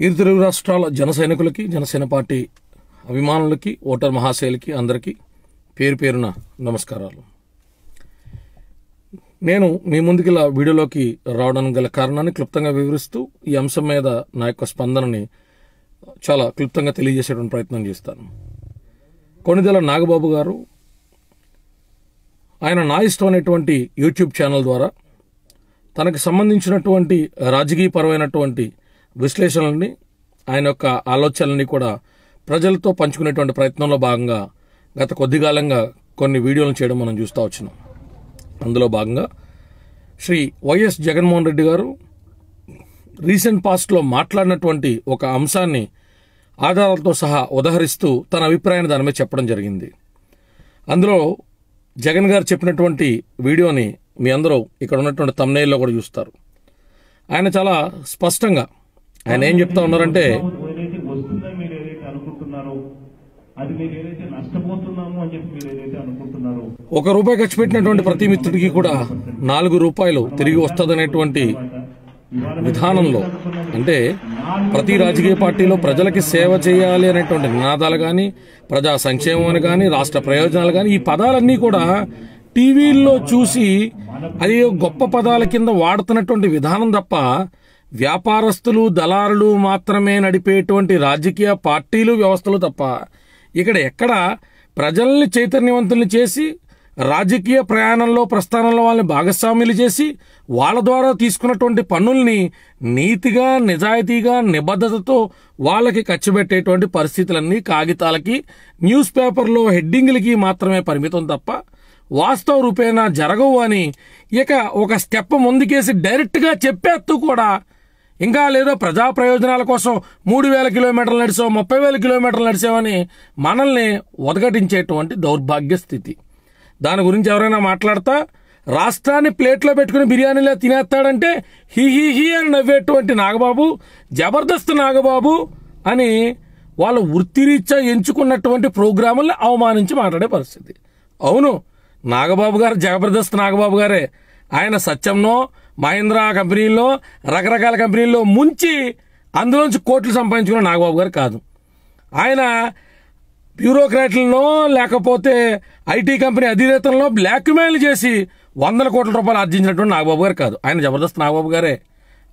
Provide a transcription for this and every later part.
ఇరు తెలుగు రాష్ట్రాల జన సైనికులకి జనసేన పార్టీ అభిమానులకి ఓటర్ మహాశైలకి అందరికీ పేరు పేరున నమస్కారాలు. నేను మీ ముందుకి ఇలా వీడియోలోకి రావడానికి గల కారణాన్ని క్లుప్తంగా వివరిస్తూ ఈ అంశం మీద నా యొక్క స్పందనని చాలా క్లుప్తంగా తెలియజేసేటువంటి ప్రయత్నం చేస్తాను. కొనిదెల నాగబాబు గారు ఆయన నా ఇష్టం అనేటువంటి యూట్యూబ్ ఛానల్ ద్వారా తనకు సంబంధించినటువంటి రాజకీయపరమైనటువంటి విశ్లేషణలని ఆయన యొక్క ఆలోచనల్ని కూడా ప్రజలతో పంచుకునేటువంటి ప్రయత్నంలో భాగంగా గత కొద్ది కాలంగా కొన్ని వీడియోలను చేయడం మనం చూస్తూ వచ్చినాం. అందులో భాగంగా శ్రీ వైఎస్ జగన్మోహన్ రెడ్డి గారు రీసెంట్ పాస్ట్లో మాట్లాడినటువంటి ఒక అంశాన్ని ఆధారాలతో సహా ఉదహరిస్తూ తన అభిప్రాయాన్ని దాని మీద చెప్పడం జరిగింది. అందులో జగన్ గారు చెప్పినటువంటి వీడియోని మీ అందరూ ఇక్కడ ఉన్నటువంటి తమ్నేల్లో కూడా చూస్తారు. ఆయన చాలా స్పష్టంగా ఆయన ఏం చెప్తా ఉన్నారంటే ఏదైతే వస్తుందని మీరు ఏదైతే అనుకుంటున్నారో అది మీరు ఏదైతే నష్టపోతున్నాము అని చెప్పి మీరు ఏదైతే అనుకుంటున్నారో ఒక రూపాయి ఖర్చు పెట్టినటువంటి ప్రతి మిత్రుడికి కూడా నాలుగు రూపాయలు తిరిగి వస్తుందనేటువంటి విధానంలో అంటే ప్రతి రాజకీయ పార్టీలో ప్రజలకి సేవ చేయాలి అనేటువంటి నినాదాలు కానీ ప్రజా సంక్షేమం అని కానీ రాష్ట్ర ప్రయోజనాలు కానీ ఈ పదాలన్నీ కూడా టీవీల్లో చూసి అది గొప్ప పదాల కింద వాడుతున్నటువంటి విధానం తప్ప వ్యాపారస్తులు దళారులు మాత్రమే నడిపేటువంటి రాజకీయ పార్టీలు వ్యవస్థలు తప్ప ఇక్కడ ఎక్కడ ప్రజల్ని చైతన్యవంతుల్ని చేసి రాజకీయ ప్రయాణంలో ప్రస్థానంలో వాళ్ళని భాగస్వాములు చేసి వాళ్ళ ద్వారా తీసుకున్నటువంటి పన్నుల్ని నీతిగా నిజాయితీగా నిబద్ధతతో వాళ్ళకి ఖర్చు పెట్టేటువంటి పరిస్థితులన్నీ కాగితాలకి న్యూస్ పేపర్లో హెడ్డింగ్లకి మాత్రమే పరిమితం తప్ప వాస్తవ రూపేణా జరగవు అని ఇక ఒక స్టెప్ ముందుకేసి డైరెక్ట్గా చెప్పేస్తూ కూడా ఇంకా లేదో ప్రజా ప్రయోజనాల కోసం మూడు వేల కిలోమీటర్లు నడిచావు ముప్పై వేల కిలోమీటర్లు నడిచావని మనల్ని ఉదగటించేటువంటి దౌర్భాగ్య స్థితి. దాని గురించి ఎవరైనా మాట్లాడతా? రాష్ట్రాన్ని ప్లేట్లో పెట్టుకుని బిర్యానీలో తినేస్తాడంటే హీ హీ హీ అని నవ్వేటువంటి నాగబాబు జబర్దస్త్ నాగబాబు అని వాళ్ళు వృత్తిరీత్యా ఎంచుకున్నటువంటి ప్రోగ్రాముల్ని అవమానించి మాట్లాడే పరిస్థితి. అవును నాగబాబు గారు జబర్దస్త్ నాగబాబు గారే. ఆయన సత్యంలో మహీంద్రా కంపెనీల్లో రకరకాల కంపెనీల్లో ముంచి అందులోంచి కోట్లు సంపాదించుకున్న నాగబాబు గారు కాదు. ఆయన బ్యూరోక్రాట్లను లేకపోతే ఐటీ కంపెనీ అధినేతలను బ్లాక్మెయిల్ చేసి వందల కోట్ల రూపాయలు ఆర్జించినటువంటి నాగబాబు గారు కాదు. ఆయన జబర్దస్త్ నాగబాబు గారే.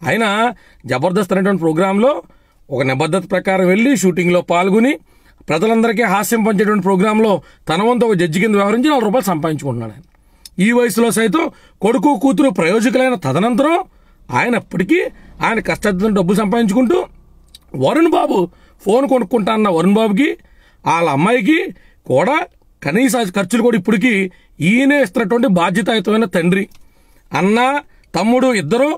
ఆయన జబర్దస్త్ అనేటువంటి ప్రోగ్రాంలో ఒక నిబద్ధత ప్రకారం వెళ్ళి షూటింగ్లో పాల్గొని ప్రజలందరికీ హాస్యం పంచేటువంటి ప్రోగ్రాంలో తన వంతు ఒక జడ్జి కింద వ్యవహరించి నాలుగు రూపాయలు సంపాదించుకుంటున్నాడు ఆయన. ఈ వయసులో సైతం కొడుకు కూతురు ప్రయోజకులైన తదనంతరం ఆయనప్పటికీ ఆయన కష్టం డబ్బు సంపాదించుకుంటూ వరుణ్ బాబు ఫోన్ కొనుక్కుంటా అన్న వరుణ్ బాబుకి వాళ్ళ అమ్మాయికి కూడా కనీస ఖర్చులు కూడా ఇప్పటికీ ఈయనే ఇస్తున్నటువంటి బాధ్యతాయుతమైన తండ్రి. అన్న తమ్ముడు ఇద్దరు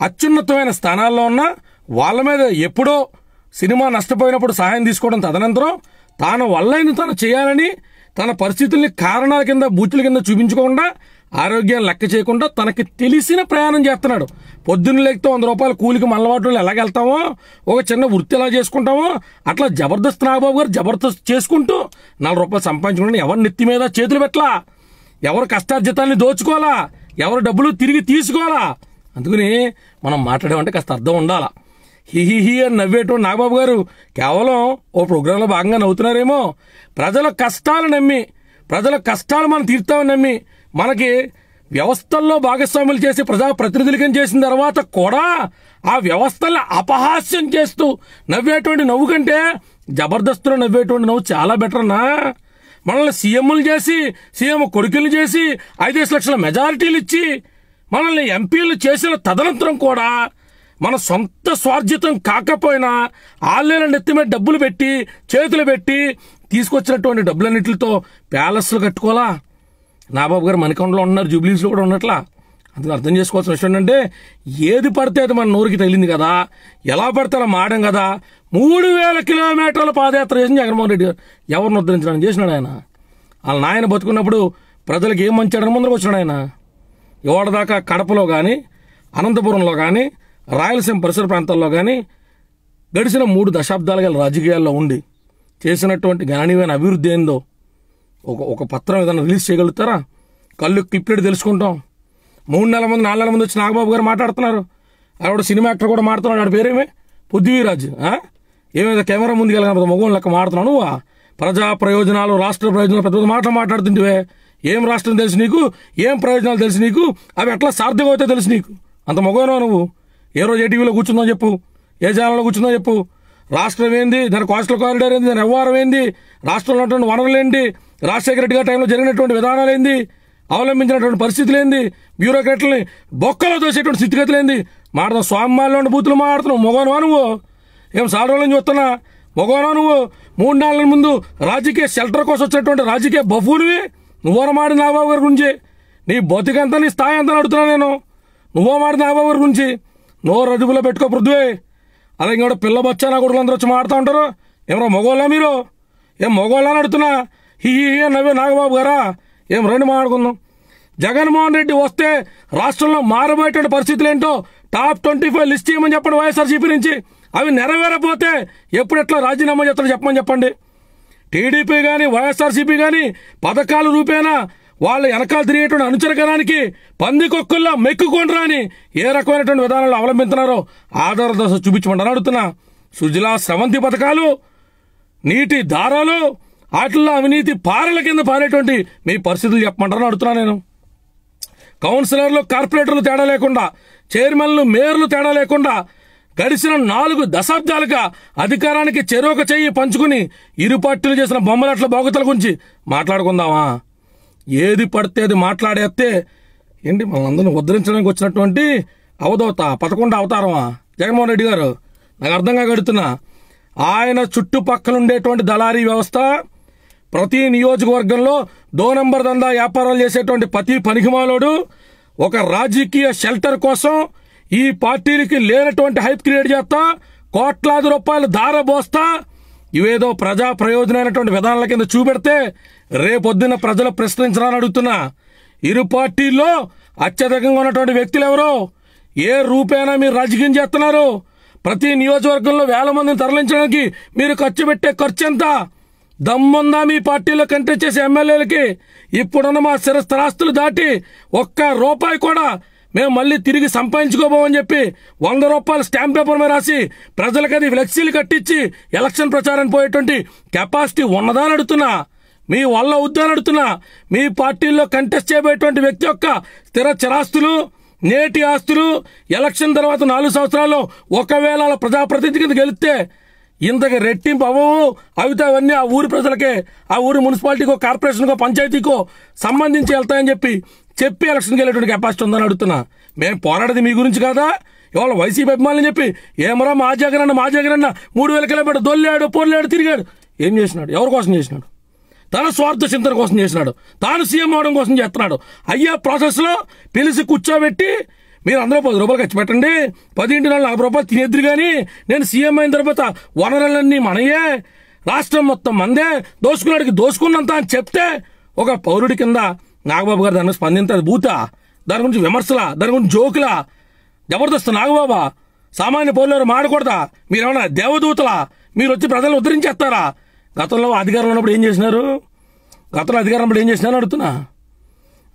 అత్యున్నతమైన స్థానాల్లో ఉన్న వాళ్ళ మీద ఎప్పుడో సినిమా నష్టపోయినప్పుడు సహాయం తీసుకోవడం తదనంతరం తాను వల్లైన తను చేయాలని తన పరిస్థితుల్ని కారణాల కింద బూతుల కింద చూపించకుండా ఆరోగ్యం లెక్క చేయకుండా తనకి తెలిసిన ప్రయాణం చేస్తున్నాడు. పొద్దున్న లేకపోతే వంద రూపాయల కూలికి మల్లవాటు ఎలాగెళ్తామో ఒక చిన్న వృత్తి ఎలా చేసుకుంటామో అట్లా జబర్దస్త్ నాగబాబు గారు జబర్దస్త్ చేసుకుంటూ నాలుగు రూపాయలు సంపాదించుకుంటే ఎవరి నెత్తి మీద చేతులు పెట్టలా? ఎవరు కష్టార్జితాన్ని దోచుకోవాలా? ఎవరు డబ్బులు తిరిగి తీసుకోవాలా? అందుకని మనం మాట్లాడేమంటే కాస్త అర్థం ఉండాలా? హిహిహి అని నవ్వేటువంటి నాగబాబు గారు. కేవలం ఓ ప్రోగ్రాంలో భాగంగా నవ్వుతున్నారేమో. ప్రజల కష్టాలు నమ్మి ప్రజల కష్టాలు మనం తీర్తామని నమ్మి మనకి వ్యవస్థల్లో భాగస్వాములు చేసి ప్రజాప్రతినిధులకం చేసిన తర్వాత కూడా ఆ వ్యవస్థల్ని అపహాస్యం చేస్తూ నవ్వేటువంటి నవ్వు కంటే జబర్దస్తులు నవ్వేటువంటి నవ్వు చాలా బెటర్ అన్నా. మనల్ని సీఎంలు చేసి సీఎం కొడుకులు చేసి ఐదేసి లక్షల మెజారిటీలు ఇచ్చి మనల్ని ఎంపీలు చేసిన తదనంతరం కూడా మన సొంత స్వార్జితం కాకపోయినా ఆన్లైన్ నెత్తి మీద డబ్బులు పెట్టి చేతులు పెట్టి తీసుకొచ్చినటువంటి డబ్బులన్నింటితో ప్యాలెస్లు కట్టుకోవాలా? నాబాబు గారు మణికొండలో ఉన్నారు జూబ్లీస్లో కూడా ఉన్నట్లా. అందుకు అర్థం చేసుకోవాల్సిన విషయం ఏంటంటే ఏది పడితే అది మన నోరుకి తగిలింది కదా. ఎలా పడితే అలా మాడం కదా. మూడు వేల కిలోమీటర్ల పాదయాత్ర చేసిన జగన్మోహన్ రెడ్డి గారు. ఎవరిని ఉద్ధరించడానికి చేసినాడు ఆయన? వాళ్ళ నాయన బతుకున్నప్పుడు ప్రజలకు ఏం మంచి ముందరకు వచ్చినాడు ఆయన? ఇవాళ దాకా కడపలో కానీ అనంతపురంలో కానీ రాయలసీమ పరిసర ప్రాంతాల్లో కానీ గడిచిన మూడు దశాబ్దాలుగా రాజకీయాల్లో ఉండి చేసినటువంటి గణనీయమైన అభివృద్ధి ఏందో ఒక ఒక పత్రం ఏదైనా రిలీజ్ చేయగలుగుతారా? కళ్ళు క్లిప్లెట్ తెలుసుకుంటాం. మూడు నెలల ముందు నాలుగు నెలల ముందు వచ్చి నాగబాబు గారు మాట్లాడుతున్నారు. ఆవిడ సినిమా యాక్టర్ కూడా మాడుతున్నాడు ఆడ పేరేమే? పృథ్వీరాజ్ ఏమైనా కెమెరా ముందుకు వెళ్ళిన మగం లెక్క మాడుతున్నావు నువ్వా? ప్రజా ప్రయోజనాలు రాష్ట్ర ప్రయోజనాలు పెద్ద పెద్ద మాటలు మాట్లాడుతుంటివే. ఏం రాష్ట్రం తెలుసు నీకు? ఏం ప్రయోజనాలు తెలుసు నీకు? అవి ఎట్లా సార్థకం తెలుసు నీకు. అంత మగవనో నువ్వు? ఏ రోజు ఏ టీవీలో కూర్చుందో చెప్పు. ఏ ఛానల్లో కూర్చుందో చెప్పు. రాష్ట్రం ఏంది? దాని కోస్టల్ కారిడార్ ఏంది? దాని వ్యవహారం ఏంది? రాష్ట్రంలో ఉన్నటువంటి వనరులు ఏంటి? రాజశేఖర రెడ్డి గారి టైంలో జరిగినటువంటి విధానాలు ఏంది? అవలంబించినటువంటి పరిస్థితులు ఏంది? బ్యూరోక్రాట్లని బొక్కలో దోసేటువంటి స్థితిగతులు ఏంది? మాడతాం స్వామిమాల్లో ఉన్న బూతులు మాడుతున్నావు మొగనువా నువ్వు? ఏం సారోళ్ళని చూస్తున్నా మొగవనా నువ్వు? మూడు నాలుగు ముందు రాజకీయ షెల్టర్ కోసం వచ్చినటువంటి రాజకీయ బఫూనివి నువ్వో మాడి నాబాబు గారి గురించి. నీ బతికంత నీ స్థాయి అంతా అడుగుతున్నా నేను. నువ్వో మాడి నాబాబు గారి గురించి. నోరు అదుపులో పెట్టుకో పృథ్వీ. అలాగే కూడా పిల్ల బచ్చా నా కొడుకులు అందరూ వచ్చి మాడుతూ ఉంటారు. ఏమరా మగోళ్ళా మీరు? ఏం మగోళ్ళా అని అడుగుతున్నా. హీ హీ నవ్వే నాగబాబు గారా? ఏం రండి మాట్లాడుకుందాం. జగన్మోహన్ రెడ్డి వస్తే రాష్ట్రంలో మారబోయేటువంటి పరిస్థితులు ఏంటో టాప్ ట్వంటీ ఫైవ్ లిస్ట్ చేయమని చెప్పండి వైఎస్ఆర్సీపీ నుంచి. అవి నెరవేరపోతే ఎప్పుడు ఎట్లా రాజీనామా చేస్తారో చెప్పమని చెప్పండి. టీడీపీ కానీ వైఎస్ఆర్సీపీ కానీ పథకాల రూపేణా వాళ్ళ వెనకాల తిరిగేటువంటి అనుచరకరానికి పందికొక్కుల్లా మెక్కుకొండ్రా అని ఏ రకమైనటువంటి విధానాలు అవలంబిస్తున్నారో ఆధార దశ చూపించమంటారు అడుగుతున్నా. సుజలా స్రవంతి పథకాలు నీటి దారాలు వాటిల్లో అవినీతి పారల కింద పారేటువంటి మీ పరిస్థితులు చెప్పమంటారని అడుగుతున్నా నేను. కౌన్సిలర్లు కార్పొరేటర్లు తేడా లేకుండా చైర్మన్లు మేయర్లు తేడా లేకుండా గడిచిన నాలుగు దశాబ్దాలుగా అధికారానికి చెరోక చెయ్యి పంచుకుని ఇరు పార్టీలు చేసిన బొమ్మలట్ల బాగుతల గురించి మాట్లాడుకుందామా? ఏది పడితే అది మాట్లాడేస్తే ఏంటి మనందరిని ఉద్ధరించడానికి వచ్చినటువంటి అవధవత పదకొండు అవతారమా? జగన్మోహన్ రెడ్డి గారు నాకు అర్థంగా గడుతున్నా. ఆయన చుట్టుపక్కల ఉండేటువంటి దళారీ వ్యవస్థ ప్రతి నియోజకవర్గంలో దో నంబర్ దందా వ్యాపారాలు చేసేటువంటి ప్రతి పనికిమాలోడు ఒక రాజకీయ షెల్టర్ కోసం ఈ పార్టీలకి లేనటువంటి హైప్ క్రియేట్ చేస్తా కోట్లాది రూపాయలు దారబోస్తా ఇవేదో ప్రజా ప్రయోజనమైనటువంటి విధానాల కింద చూపెడితే రేపొద్దున ప్రజలు ప్రశ్నించాలని అడుగుతున్నా ఇరు పార్టీల్లో అత్యధికంగా ఉన్నటువంటి వ్యక్తులు ఎవరు ఏ రూపేణా మీరు రాజకీయం చేస్తున్నారు? ప్రతి నియోజకవర్గంలో వేల మందిని తరలించడానికి మీరు ఖర్చు పెట్టే ఖర్చు ఎంత? దమ్ముందా మీ పార్టీలో కంటెస్ట్ చేసే ఎమ్మెల్యేలకి? ఇప్పుడున్న మా స్థిరస్థిరాస్తులు దాటి ఒక్క రూపాయి కూడా మేము మళ్ళీ తిరిగి సంపాదించుకోబోమని చెప్పి వంద రూపాయల స్టాంప్ పేపర్ మీద రాసి ప్రజలకు అది ఫ్లెక్సీలు కట్టించి ఎలక్షన్ ప్రచారానికి పోయేటువంటి కెపాసిటీ ఉన్నదా అని అడుగుతున్నా. మీ వల్ల ఉద్దాని అడుగుతున్నా మీ పార్టీల్లో కంటెస్ట్ చేయబోయేటువంటి వ్యక్తి యొక్క స్థిర చరాస్తులు నేటి ఆస్తులు ఎలక్షన్ తర్వాత నాలుగు సంవత్సరాల్లో ఒకవేళ అలా ప్రజాప్రతినిధి కింద గెలిస్తే ఇంతకు రెట్టింపు అవ్వవు. అవితే అవన్నీ ఆ ఊరి ప్రజలకే ఆ ఊరి మున్సిపాలిటీకో కార్పొరేషన్కో పంచాయతీకో సంబంధించి వెళ్తాయని చెప్పి చెప్పి ఎలక్షన్కి వెళ్ళేటువంటి కెపాసిటీ ఉందని అడుగుతున్నా. మేము పోరాడేది మీ గురించి కాదా? ఇవాళ వైసీపీ అభిమానులు చెప్పి ఏమరా మా జగనన్న మా జగనన్న మూడు వేల కిలోమీటర్ దొల్లాడు పొర్లాడు తిరిగాడు. ఏం చేసినాడు? ఎవరి కోసం చేసినాడు? తన స్వార్థ చింతన కోసం చేసినాడు. తాను సీఎం అవడం కోసం చేస్తున్నాడు. అయ్యే ప్రాసెస్లో పిలిచి కూర్చోబెట్టి మీరు అందరూ పది రూపాయలు ఖర్చు పెట్టండి. పదింటి నెలలు నలభై రూపాయలు తినేద్దరు కానీ నేను సీఎం అయిన తర్వాత వనరులన్నీ మనయే. రాష్ట్రం మొత్తం మందే. దోసుకున్నాడికి దోసుకున్నంత అని చెప్తే ఒక పౌరుడి కింద నాగబాబు గారు దాని స్పందించదు భూత దాని గురించి విమర్శలా దాని గురించి జోకులా. జబర్దస్త్ నాగబాబా. సామాన్య పౌరులు మాడకూడదా? మీరేమన్నా దేవదూతలా? మీరు వచ్చి ప్రజలను ఉద్ధరించేస్తారా? గతంలో అధికారంలో ఉన్నప్పుడు ఏం చేసినారు? గతంలో అధికారం ఉన్నప్పుడు ఏం చేసినారు అడుగుతున్నా?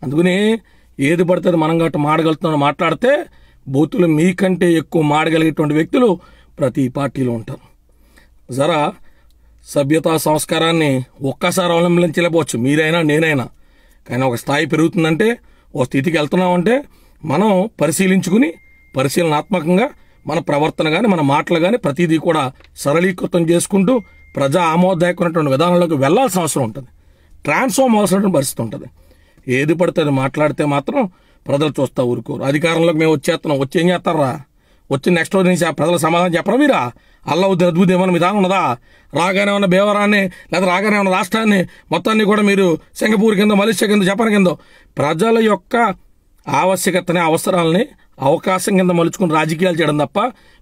అందుకని ఏది పడితే అది మనం గట్టు మాడగలుగుతున్నాం మాట్లాడితే బూతులు మీకంటే ఎక్కువ మాడగలిగేటువంటి వ్యక్తులు ప్రతి పార్టీలో ఉంటారు. జరా సభ్యతా సంస్కారాన్ని ఒక్కసారి అవలంబించలేకపోవచ్చు. మీరైనా నేనైనా. కానీ ఒక స్థాయి పెరుగుతుందంటే ఓ స్థితికి వెళ్తున్నామంటే మనం పరిశీలించుకుని పరిశీలనాత్మకంగా మన ప్రవర్తన కానీ మన మాటలు కానీ ప్రతిదీ కూడా సరళీకృతం చేసుకుంటూ ప్రజా ఆమోదదాయకమైనటువంటి విధానంలోకి వెళ్ళాల్సిన అవసరం ఉంటుంది. ట్రాన్స్ఫార్మ్ అవసరమైన పరిస్థితి ఉంటుంది ఏది పడితే అది మాట్లాడితే మాత్రం ప్రజలు చూస్తా ఊరుకోరు. అధికారంలోకి మేము వచ్చేస్తున్నాం. వచ్చి ఏం చేస్తారా? వచ్చి నెక్స్ట్ రోజు నుంచి ఆ ప్రజల సమాధానం చెప్పరా మీరా? అల్లవుద్ది అద్భుతం ఏమైనా విధానం ఉన్నదా? రాగానే ఉన్న బేవరాన్ని లేదా రాగానే ఉన్న రాష్ట్రాన్ని మొత్తాన్ని కూడా మీరు సింగపూర్ కింద మలేషియా కింద జపాన్ కింద ప్రజల యొక్క ఆవశ్యకతని అవసరాలని అవకాశం కింద మలుచుకుని రాజకీయాలు చేయడం తప్ప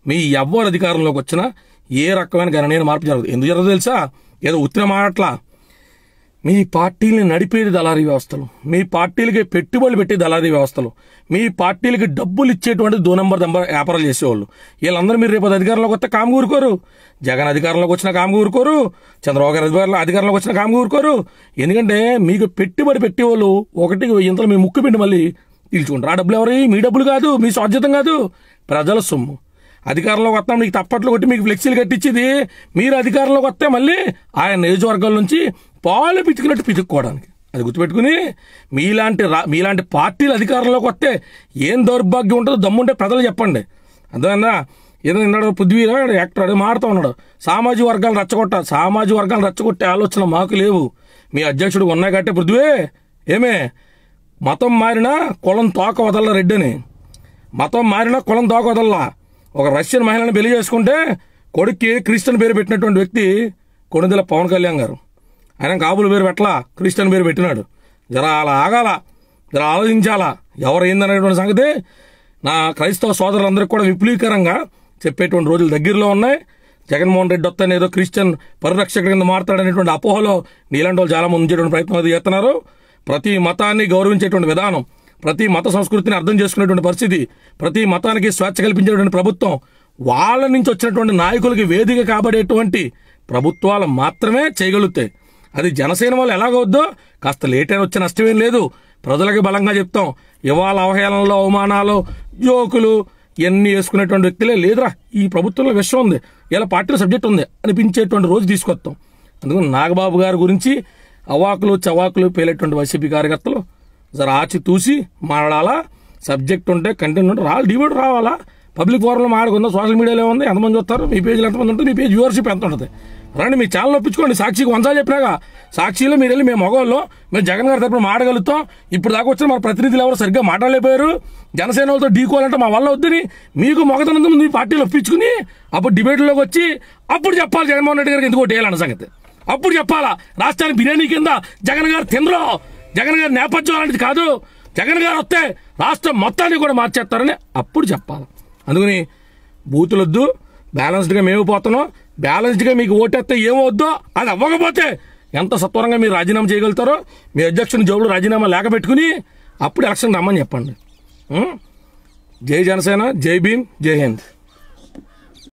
మీ ఎవ్వరు అధికారంలోకి వచ్చినా ఏ రకమైన గణనీయ మార్పు జరగదు. ఎందుకు జరగదు తెలుసా? ఏదో ఉత్తిన మాటలా మీ పార్టీని నడిపేది దళారీ వ్యవస్థలు. మీ పార్టీలకి పెట్టుబడులు పెట్టే దళారీ వ్యవస్థలు. మీ పార్టీలకి డబ్బులు ఇచ్చేటువంటి దో నంబర్ దంబర్ వ్యాపారాలు చేసేవాళ్ళు. వీళ్ళందరూ మీరు రేపు అధికారంలోకి వస్తే కాము ఊరుకోరు. జగన్ అధికారంలోకి వచ్చిన కాము ఊరుకోరు. చంద్రబాబు గారు అధికారంలో అధికారంలోకి వచ్చిన కాము ఊరుకోరు. ఎందుకంటే మీకు పెట్టుబడి పెట్టేవాళ్ళు ఒకటికి ఇంతలో మీ ముక్కు పిండి మళ్ళీ పీల్చుకుంటారు. ఆ డబ్బులు ఎవరి? మీ డబ్బులు కాదు మీ సాధ్యతం కాదు. ప్రజల సొమ్ము. అధికారంలోకి వస్తాం మీకు తప్పట్లు కొట్టి మీకు ఫ్లెక్సీలు కట్టించేది. మీరు అధికారంలోకి వస్తే మళ్ళీ ఆయన నియోజకవర్గాల నుంచి పాలు పిచ్చుకున్నట్టు పితుక్కోవడానికి. అది గుర్తుపెట్టుకుని మీలాంటి రా మీలాంటి పార్టీలు అధికారంలోకి వస్తే ఏం దౌర్భాగ్యం ఉంటుందో దమ్ముంటే ప్రజలు చెప్పండి. అర్థమైందా? ఏదో నిన్నాడు పృథ్వీరా యాక్టర్ అదే మారుతూ ఉన్నాడు. సామాజిక వర్గాలు రచ్చగొట్ట సామాజిక వర్గాలు రచ్చగొట్టే ఆలోచన మాకు లేవు. మీ అధ్యక్షుడు ఉన్నాయి కట్టే పృథ్వీ ఏమే? మతం మారినా కులం తోక వదల రెడ్డని. మతం మారినా కులం తోక వదల్లా. ఒక రష్యన్ మహిళను పెళ్ళి చేసుకుంటే కొడుక్కి క్రిస్టియన్ పేరు పెట్టినటువంటి వ్యక్తి కొణిదెల పవన్ కళ్యాణ్ గారు. ఆయన కాబులు పేరు పెట్టలా క్రిస్టియన్ పేరు పెట్టినాడు. జర అలా ఆగాల? జర ఆలోచించాలా? ఎవరు ఏందనేటువంటి సంగతి? నా క్రైస్తవ సోదరులందరికీ కూడా విపులీకరంగా చెప్పేటువంటి రోజులు దగ్గరలో ఉన్నాయి. జగన్మోహన్ రెడ్డి వస్తాను ఏదో క్రిస్టియన్ పరిరక్షకుడి కింద మారుతాడనేటువంటి అపోహలో నీలాంటి వాళ్ళు చాలా ముందు ప్రయత్నం అది చేస్తున్నారు. ప్రతి మతాన్ని గౌరవించేటువంటి విధానం. ప్రతి మత సంస్కృతిని అర్థం చేసుకునేటువంటి పరిస్థితి ప్రతి మతానికి స్వేచ్ఛ కల్పించేటువంటి ప్రభుత్వం వాళ్ళ నుంచి వచ్చినటువంటి నాయకులకి వేదిక కాబడేటువంటి ప్రభుత్వాలు మాత్రమే చేయగలుగుతాయి. అది జనసేన వాళ్ళు ఎలాగవుద్దో కాస్త లేట్ అయిన వచ్చే నష్టమేం లేదు. ప్రజలకి బలంగా చెప్తాం. ఇవాళ అవహేళనలో అవమానాలు జోకులు ఇవన్నీ వేసుకునేటువంటి వ్యక్తులే లేదురా. ఈ ప్రభుత్వంలో విషయం ఉంది. ఇలా పార్టీలో సబ్జెక్ట్ ఉంది అనిపించేటువంటి రోజు తీసుకొస్తాం. అందుకని నాగబాబు గారి గురించి అవాకులు చవాకులు పేలేటువంటి వైసీపీ కార్యకర్తలు జర ఆచి తూసి మాట్లాడాలా? సబ్జెక్ట్ ఉంటే కంటెంట్ ఉంటే రావాలి డిబేట్ రావాలా? పబ్లిక్ ఫోరంలో మాడుకుందా సోషల్ మీడియాలో ఉంది ఎంతమంది వస్తారు? మీ పేజీలో ఎంతమంది ఉంటుంది? మీ పేజ్ వ్యూవర్షిప్ ఎంత ఉంటుంది? రండి మీ ఛానల్ ఒప్పించుకోండి. సాక్షికి వంచాలు చెప్పినాగా. సాక్షిలో మీరు వెళ్ళి మేము మగవాళ్ళు. మేము జగన్ గారి తరపున మాడగలుగుతాం ఇప్పుడు దాకా వచ్చిన మన ప్రతినిధులు ఎవరు సరిగ్గా మాట్లాడలేకపోయారు? జనసేన వాళ్ళతో ఢీకోవాలంటే మా వల్ల వద్దని మీకు మొగతనంత ముందు మీ పార్టీలో ఒప్పించుకుని అప్పుడు డిబేట్లోకి వచ్చి అప్పుడు చెప్పాలి జగన్మోహన్ రెడ్డి గారికి ఎందుకు వేయాలన్న సంగతి. అప్పుడు చెప్పాలా? రాష్ట్రానికి బిర్యానీ కింద జగన్ గారు తినరు. జగన్ గారి నేపథ్యం అలాంటిది కాదు. జగన్ గారు వస్తే రాష్ట్రం మొత్తాన్ని కూడా మార్చేస్తారని అప్పుడు చెప్పాలి. అందుకని బూతులొద్దు బ్యాలెన్స్డ్గా మేము పోతున్నాం. బ్యాలెన్స్డ్గా మీకు ఓటేస్తే ఏమవుద్దో అది అవ్వకపోతే ఎంత సత్వరంగా మీరు రాజీనామా చేయగలుగుతారో మీ అధ్యక్షుని జోబులు రాజీనామా లేక పెట్టుకుని అప్పుడు ఎలక్షన్ రమ్మని చెప్పండి. జై జనసేన జై భీమ్ జై హింద్.